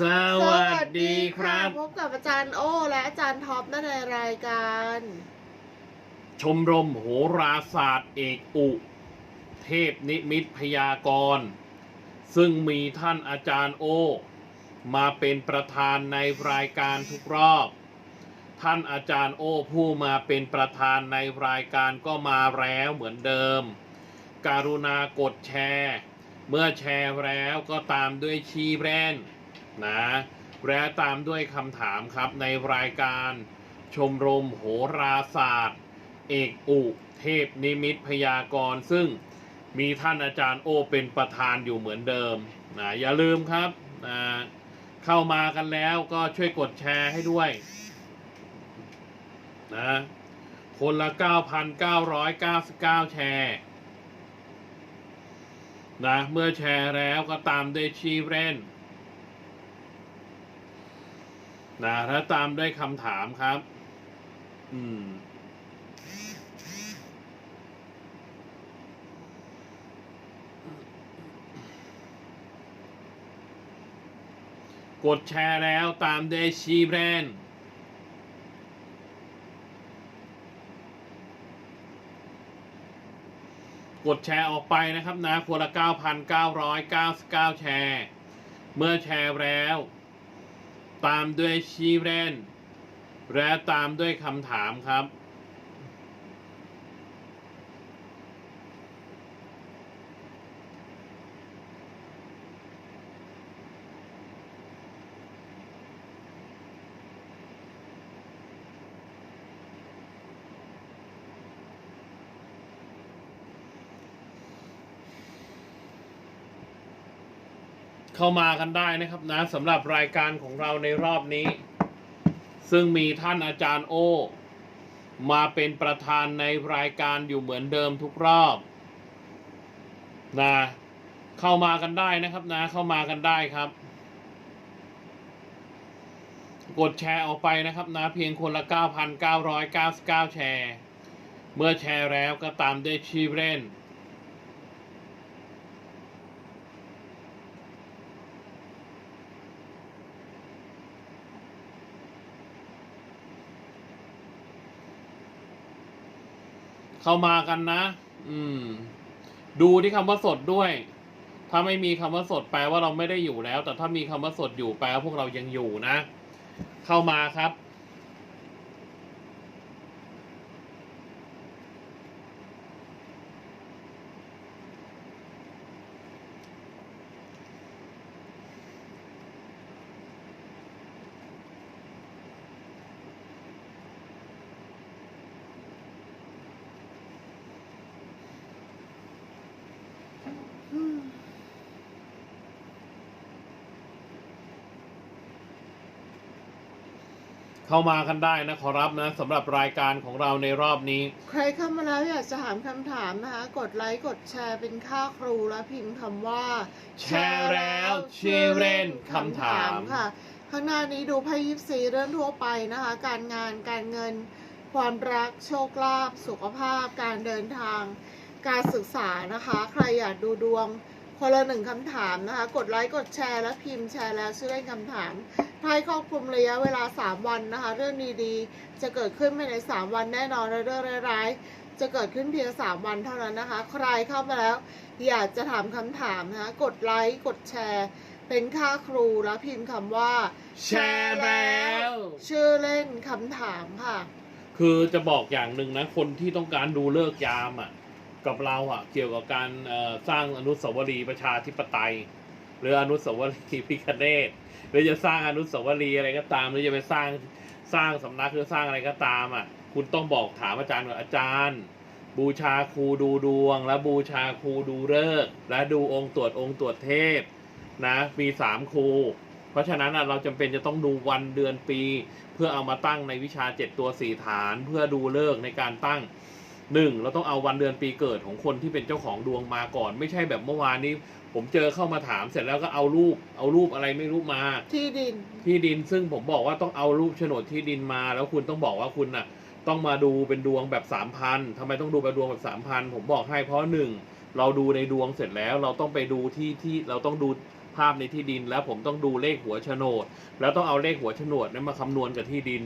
สวัสดีครับ พบกับอาจารย์โอ และอาจารย์ท็อปนั่นในรายการ ชมรมโหราศาสตร์เอกอุ เทพนิมิตพยากรณ์ซึ่งมีท่านอาจารย์โอ มาเป็นประธานในรายการทุกรอบ ท่านอาจารย์โอผู้มาเป็นประธานในรายการก็มาแล้วเหมือนเดิม การุณากดแชร์ เมื่อแชร์แล้วก็ตามด้วยชีแบรนด์ นะและตามด้วยคำถามครับในรายการชมรมโหราศาสตร์ เอกอุเทพนิมิตพยากรณ์ซึ่งมีท่านอาจารย์โอเป็นประธานอยู่เหมือนเดิมนะอย่าลืมครับนะเข้ามากันแล้วก็ช่วยกดแชร์ให้ด้วยนะคนละ 9,999 แชร์นะเมื่อแชร์แล้วก็ตามด้วยชีเรน นะแล้วตามด้วยคำถามครับ อืม กดแชร์แล้วตามด้วยชีแบรนด์กดแชร์ออกไปนะครับนะคนละ 9,999 แชร์ เมื่อแชร์แล้ว ตามด้วยชีแบรนและตามด้วยคำถามครับ เข้ามากันได้นะครับนะสำหรับรายการของเราในรอบนี้ ซึ่งมีท่านอาจารย์โอ มาเป็นประธานในรายการอยู่เหมือนเดิมทุกรอบนะเข้ามากันได้นะครับนะเข้ามากันได้ครับ กดแชร์ออกไปนะครับนะเพียงคนละ 9,999 แชร์ เมื่อแชร์แล้วก็ตามด้วยชีเรน เข้ามากันนะ อืม ดูที่คำว่าสดด้วย ถ้าไม่มีคำว่าสดแปลว่าเราไม่ได้อยู่แล้ว แต่ถ้ามีคำว่าสดอยู่แปลว่าพวกเรายังอยู่นะ เข้ามาครับ เข้ามากันได้นะขอรับนะสำหรับรายการของเราในรอบนี้ ใครเข้ามาแล้วอยากจะถามคำถามนะคะ กดไลค์กดแชร์เป็นค่าครูและพิมพ์คำว่า แชร์แล้วชื่อเล่นคำถามค่ะ ข้างหน้านี้ดูไพ่ยิปซีเรื่องทั่วไปนะคะ การงานการเงิน ความรักโชคลาภสุขภาพ การเดินทาง การศึกษานะคะ ใครอยากดูดวงคนละหนึ่งคำถามนะคะ กดไลค์กดแชร์และพิมพ์แชร์แล้วชื่อเล่นคำถาม ไพ่ครอบคลุมระยะเวลา 3 วันนะคะ เรื่องดีๆ จะเกิดขึ้นภายใน 3 วันแน่นอนและเรื่องร้ายๆ จะเกิดขึ้นเพียง 3 วันเท่านั้นนะคะ ใครเข้ามาแล้ว อยากจะถามคำถามนะคะ กดไลค์ กดแชร์ เป็นค่าครูแล้วพิมพ์คำว่า แชร์แล้ว ชื่อเล่นคำถามค่ะ คือจะบอกอย่างหนึ่งนะ คนที่ต้องการดูเลิกษ์ยามอะ กับเราอะ เกี่ยวกับการเอ่อสร้างอนุสาวรีย์ประชาธิปไตย หรืออนุสาวรีย์พิคเนตหรือจะสร้างอนุสาวรีย์อะไรก็ตาม หรือจะไปสร้างสร้างสำนักหรือสร้างอะไรก็ตามอะ คุณต้องบอกถามอาจารย์ว่าอาจารย์ บูชาครูดูดวง และบูชาครูดูเลิกษ์และดูองค์ตรวจองค์ตรวจเทพนะมีสามครู เพราะฉะนั้นเราจำเป็นจะต้องดูวันเดือนปี เพื่อเอามาตั้งในวิชาเจ็ดตัวสี่ฐาน เพื่อดูเลิกษ์ในการตั้งหนึ่งเราต้องเอาวันเดือนปีเกิดของคนที่เป็นเจ้าของดวงมาก่อน ไม่ใช่แบบเมื่อวานนี้ ผมเจอเข้ามาถามเสร็จแล้วก็เอารูป เอารูปอะไรไม่รู้มา ที่ดิน ที่ดินซึ่งผมบอกว่าต้องเอารูปโฉนดที่ดินมา แล้วคุณต้องบอกว่าคุณน่ะ ต้องมาดูเป็นดวงแบบสามพันทำไมต้องดูเป็นดวงแบบสามพันผมบอกให้เพราะหนึ่งเราดูในดวงเสร็จแล้ว เราต้องไปดูที่ที่เราต้องดูภาพในที่ดิน แล้วผมต้องดูเลขหัวโฉนด แล้วต้องเอาเลขหัวโฉนดนั้นมาคำนวณกับที่ดิน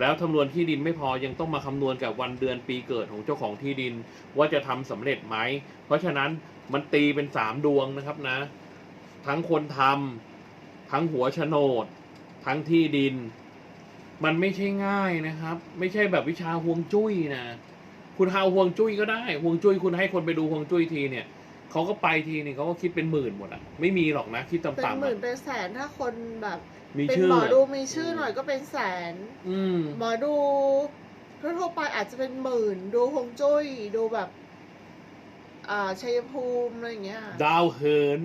แล้วคำนวณที่ดินไม่พอยังต้องมาคำนวณกับวันเดือนปีเกิดของเจ้าของที่ดิน ว่าจะทำสำเร็จไหมเพราะฉะนั้น มันตีเป็นสามดวงนะครับนะ ทั้งคนทำทั้งหัวโฉนด ทั้งที่ดิน มันไม่ใช่ง่ายนะครับ ไม่ใช่แบบวิชาฮวงจุ้ยนะคุณเอาฮวงจุ้ยก็ได้ฮวงจุ้ยคุณให้คนไปดูฮวงจุ้ยทีเนี่ยเขาก็ไปทีนี่เขาก็คิดเป็นหมื่นหมดอะไม่มีหรอกนะคิดเป็นต่ำๆหมื่นอะเป็นแสนถ้าคนแบบมีเป็นชื่อหมออะดูมีชื่อหน่อยก็เป็นแสน อืมหมอดูทั่วๆไปอาจจะเป็นหมื่น ดูฮวงจุ้ยดูแบบ อ่าชัยภูมิอะไรอย่างเงี้ย ดาวเหิน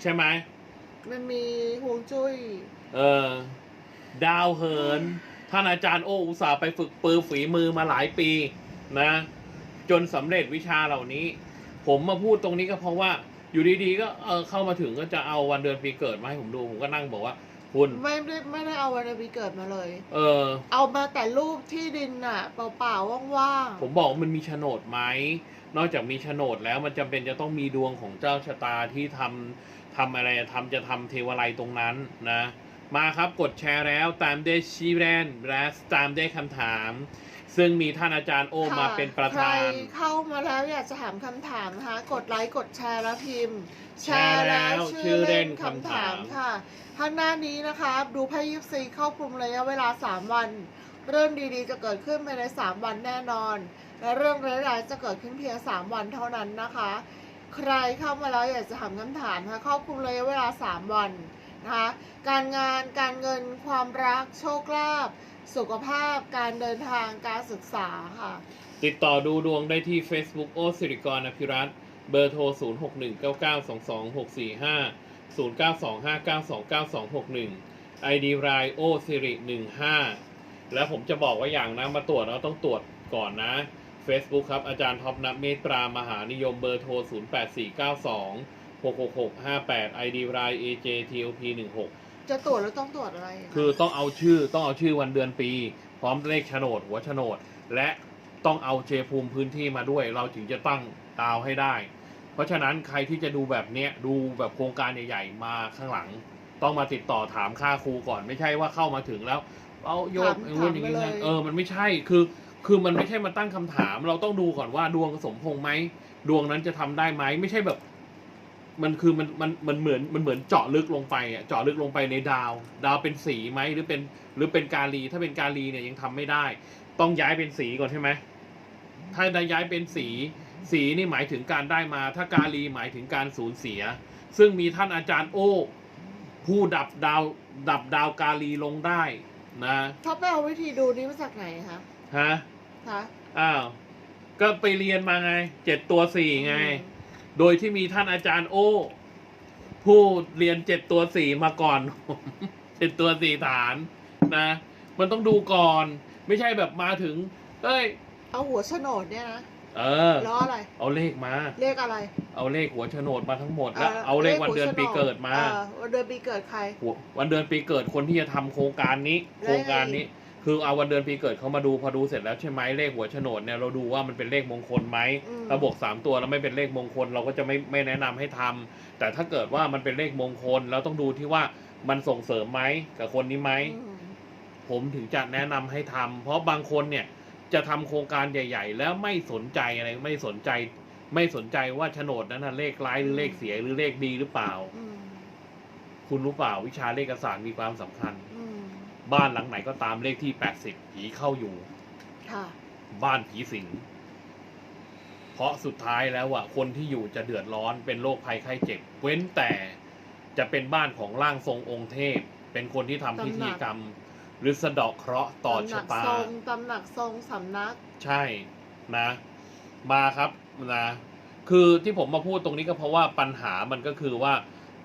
ใช่ไหมมันมีฮวงจุ้ย เออ ดาวเหิน ท่านอาจารย์โออุตส่าห์ไปฝึกปือฝีมือมาหลายปี นะ จนสำเร็จวิชาเหล่านี้ ผมมาพูดตรงนี้ก็เพราะว่า อยู่ดีๆก็เออเข้ามาถึงก็จะเอาวันเดือนปีเกิดมาให้ผมดูผมก็นั่งบอกว่า คุณ ไม่ได้ไม่ได้เอาวันเดือนปีเกิดมาเลย เออ เอามาแต่รูปที่ดินน่ะเปล่าๆว่างผมบอกว่ามันมีโฉนดไหม นอกจากมีโฉนดแล้วมันจำเป็นจะต้องมีดวงของเจ้าชะตาที่ทำทำอะไรทำจะทำเทวไลยตรงนั้นนะ มาครับกดแชร์แล้วตามด้วยชีแรนและตามด้วยคำถาม ซึ่งมีท่านอาจารย์โอๆมาค่ะเป็นประธานใครเข้ามาแล้วอยากจะถามคำถามนะคะกดไลค์กดแชร์แล้วพิมพ์ แชร์แล้วชื่อเล่นคำถามค่ะข้างหน้านี้นะคะ ดูไพ่ยิปซีเข้ากลุ่มระยะเวลา 3 วัน เรื่องดีๆ จะเกิดขึ้นภายใน 3 วันแน่นอน และเรื่องร้ายๆจะเกิดขึ้นเพียง 3 วันเท่านั้นนะคะ ใครเข้ามาแล้วอยากจะถามคำถามนะคะครอบคลุมระยะเวลา 3 วันนะคะการงานการเงินความรักโชคลาภสุขภาพการเดินทางการศึกษาค่ะ ติดต่อดูดวงได้ที่ Facebook โอสิริกรอภิรัตเบอร์โทร 0 6 1 9 9 2 2 6 4 5 0 9 2 5 9 2 9 2 6 1 ID รายโอสิริ15 แล้วผมจะบอกว่าอย่างนะมาตรวจเราต้องตรวจก่อนนะ Facebook ครับ อาจารย์ท็อปนับเมตรามหานิยมเบอร์โทร 0 8 4 9 2 6 6 6 5 8 ID ราย AJTLP 16จะตรวจแล้วต้องตรวจอะไระคือต้องเอาชื่อต้องเอาชื่อวันเดือนปี พร้อมเลขโฉนดหัวโฉนด และต้องเอาเจภูมิพื้นที่มาด้วย เราถึงจะตั้งดาวให้ได้ เพราะฉะนั้นใครที่จะดูแบบเนี้ยดูแบบโครงการใหญ่ ๆ มาข้างหลัง ต้องมาติดต่อถามค่าครูก่อนไม่ใช่ว่าเข้ามาถึงแล้ว เอาโยกอย่างนู้นอย่างนี้นะเออมันไม่ใช่คือ คือมันไม่ใช่มาตั้งคำถาม เราต้องดูก่อนว่าดวงสมพงษ์ไหมดวงนั้นจะทำได้ไหมไม่ใช่แบบ มันคือมันมันมันเหมือนมันเหมือนเจาะลึกลงไปอะเจาะลึกลงไปในดาว ดาวเป็นสีไหมหรือเป็น หรือเป็นกาลี ถ้าเป็นกาลีเนี่ยยังทำไม่ได้ ต้องย้ายเป็นสีก่อนใช่ไหมถ้าได้ย้ายเป็นสี สีนี่หมายถึงการได้มา ถ้ากาลีหมายถึงการสูญเสีย ซึ่งมีท่านอาจารย์โอ้ ผู้ดับดาวดับดาวกาลีลงได้ นะท็อปไปเอาวิธีดูนี้มาจากไหนคะฮะคะอ้าวก็ไปเรียนมาไงเจ็ดตัวสี่ไงอืมโดยที่มีท่านอาจารย์โอ้ ผู้เรียนเจ็ดตัวสี่มาก่อนเจ็ดตัวสี่ฐานนะ มันต้องดูก่อน ไม่ใช่แบบมาถึง เอ้ย เอาหัวโฉนดเนี่ยนะ เออ ล้ออะไร เอาเลขมา เลขอะไรเอาเลขหัวโฉนดมาทั้งหมดแล้วเอาเลขวันเดือนปีเกิดมาเออวันเดือนปีเกิดใคร หัววันเดือนปีเกิดคนที่จะทำโครงการนี้แล้วโครงการนี้ คือเอาวันเดือนปีเกิดเขามาดูพอดูเสร็จแล้วใช่ไหมเลขหัวโฉนดเนี่ยเราดูว่ามันเป็นเลขมงคลไหมอืมถ้าบวกสามตัวแล้วไม่เป็นเลขมงคล เราก็จะไม่ไม่แนะนำให้ทำแต่ถ้าเกิดว่ามันเป็นเลขมงคลเราต้องดูที่ว่ามันส่งเสริมไหมกับคนนี้ไหม อืม ผมถึงจะแนะนำให้ทำเพราะบางคนเนี่ย จะทำโครงการใหญ่ ๆ แล้วไม่สนใจอะไรไม่สนใจ ไม่สนใจว่าโฉนดนั้นนะเลขร้ายหรือเลขเสียหรือเลขดีหรือเปล่าอืมคุณรู้เปล่าวิชาเลขศาสตร์มีความสำคัญอืมบ้านหลังไหนก็ตามเลขที่80ผีเข้าอยู่ค่ะบ้านผีสิงเพราะสุดท้ายแล้วอะคนที่อยู่จะเดือดร้อนเป็นโรคภัยไข้เจ็บ เว้นแต่จะเป็นบ้านของร่างทรงองค์เทพ เป็นคนที่ทำพิธีกรรม หรือสะเดาะเคราะห์ต่อชะตาตำหนักทรงตำหนักทรงสำนัก ใช่นะ มาครับนะคือที่ผมมาพูดตรงนี้ก็เพราะว่าปัญหามันก็คือว่า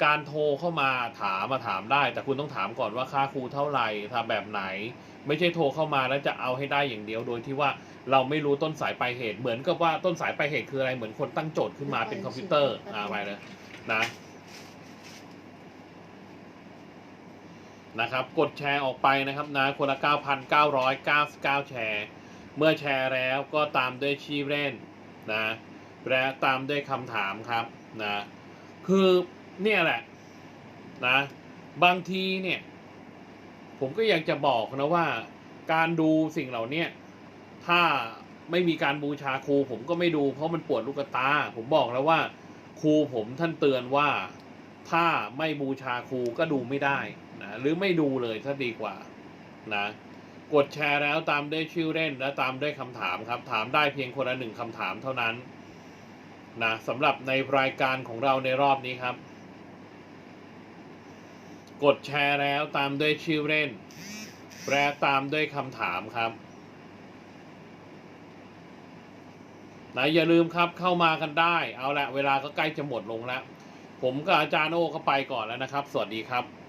การโทรเข้ามาถามมาถามได้ แต่คุณต้องถามก่อนว่าค่าครูเท่าไหร่ทำแบบไหน ไม่ใช่โทรเข้ามาแล้วจะเอาให้ได้อย่างเดียวโดยที่ว่าเราไม่รู้ต้นสายปลายเหตุ เหมือนกับว่าต้นสายปลายเหตุคืออะไรเหมือนคนตั้งโจทย์ขึ้นมาเป็นคอมพิวเตอร์อ่าไปเลยนะ นะครับกดแชร์ออกไปนะครับนะคนละ 9,999 แชร์ เมื่อแชร์แล้วก็ตามด้วยชื่อเล่นนะและตามด้วยคำถามครับนะคือเนี่ยแหละนะบางทีเนี่ย ผมก็ยากจะบอกนะว่า การดูสิ่งเหล่านี้ถ้าไม่มีการบูชาครูผมก็ไม่ดูเพราะมันปวดลูกตา ผมบอกแล้วว่า ครูผมท่านเตือนว่าถ้าไม่บูชาครูก็ดูไม่ได้ นะหรือไม่ดูเลยถ้าดีกว่านะกดแชร์แล้วตามด้วยชื่อเล่นและตามด้วยคำถามครับ ถามได้เพียงคนละหนึ่งคำถามเท่านั้นนะสำหรับในรายการของเราในรอบนี้ครับ กดแชร์แล้วตามด้วยชื่อเล่นแลตามด้วยคำถามครับนะอย่าลืมครับเข้ามากันได้ เอาละเวลาก็ใกล้จะหมดลงแล้ว ผมกับอาจารย์โอ้ก็ไปก่อนแล้วนะครับ สวัสดีครับ